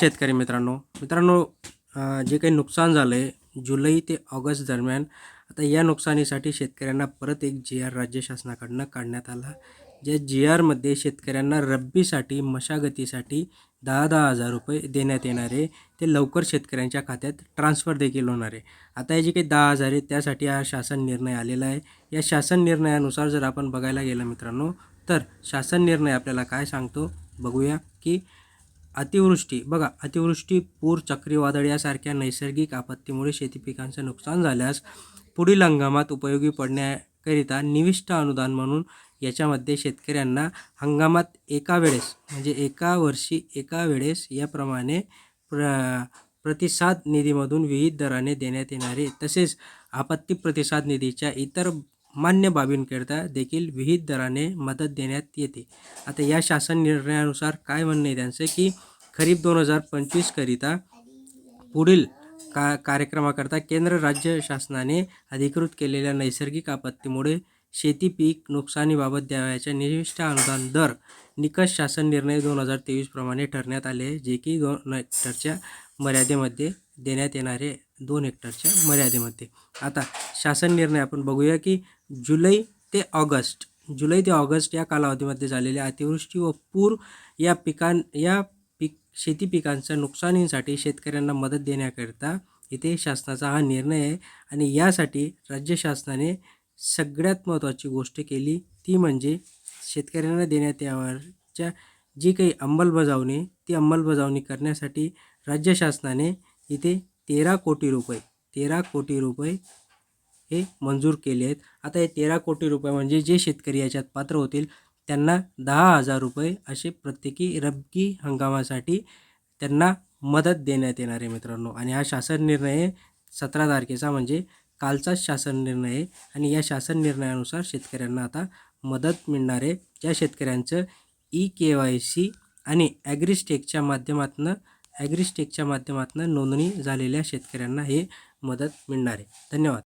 शेतकरी मित्रांनो मित्रांनो जे काही नुकसान झालं आहे जुलै ते ऑगस्ट दरम्यान आता या नुकसानीसाठी शेतकऱ्यांना परत एक जी आर राज्य शासनाकडनं काढण्यात आला. ज्या जी आरमध्ये शेतकऱ्यांना रब्बीसाठी मशागतीसाठी दहा दहा हजार रुपये देण्यात येणार आहे ते लवकर शेतकऱ्यांच्या खात्यात ट्रान्स्फर देखील होणार आहे. आता हे जे काही दहा हजार आहे त्यासाठी हा शासन निर्णय आलेला आहे. या शासन निर्णयानुसार जर आपण बघायला गेलं मित्रांनो तर शासन निर्णय आपल्याला काय सांगतो? बघूया की अतिवृष्टी. बघा अतिवृष्टी पूर चक्रीवादळ यासारख्या नैसर्गिक आपत्तीमुळे शेती पिकांचं नुकसान झाल्यास पुढील हंगामात उपयोगी पडण्याकरिता निविष्ट अनुदान म्हणून याच्यामध्ये शेतकऱ्यांना हंगामात एका वेळेस म्हणजे एका वर्षी एका वेळेस याप्रमाणे प्र प्रतिसाद निधीमधून विविध दराने देण्यात येणारे तसेच आपत्ती प्रतिसाद निधीच्या इतर मान्य बाबींकरिता देखील विहित दराने मदत देण्यात येते. आता या शासन निर्णयानुसार काय म्हणणं आहे त्यांचं? की खरीप दोन हजार पंचवीसकरिता पुढील का कार्यक्रमाकरता केंद्र राज्य शासनाने अधिकृत केलेल्या नैसर्गिक आपत्तीमुळे शेती पीक नुकसानीबाबत द्यावयाच्या निविष्ट अनुदान दर निकष शासन निर्णय दोन हजार तेवीसप्रमाणे ठरण्यात आले जे की दोन हेक्टरच्या मर्यादेमध्ये देण्यात येणारे दोन हेक्टरच्या मर्यादेमध्ये. आता शासन निर्णय आपण बघूया की जुलै ते ऑगस्ट जुलै ते ऑगस्ट या कालावधीमध्ये झालेल्या अतिवृष्टी व पूर या पिकां या पीक शेती पिकांच्या नुकसानीसाठी शेतकऱ्यांना मदत देण्याकरिता इथे शासनाचा हा निर्णय आहे आणि यासाठी राज्य शासनाने सगळ्यात महत्त्वाची गोष्ट केली ती म्हणजे शेतकऱ्यांना देण्यात यावरच्या जी काही अंमलबजावणी ती अंमलबजावणी करण्यासाठी राज्य शासनाने इथे तेरा कोटी रुपये तेरा कोटी रुपये हे मंजूर केले आहेत. आता हे तेरा कोटी रुपये म्हणजे जे शेतकरी याच्यात पात्र होतील त्यांना दहा हजार रुपये असे प्रत्येकी रब्बी हंगामासाठी त्यांना मदत देण्यात येणार आहे मित्रांनो. आणि हा शासन निर्णय सतरा तारखेचा म्हणजे कालचाच शासन निर्णय आहे. आणि या शासन निर्णयानुसार शेतकऱ्यांना आता मदत मिळणार आहे. ज्या शेतकऱ्यांचं ई के वाय सी आणि ॲग्रिस्टेकच्या माध्यमातून ॲग्रिस्टेकच्या माध्यमातून नोंदणी झालेल्या शेतकऱ्यांना हे मदत मिळणार आहे. धन्यवाद.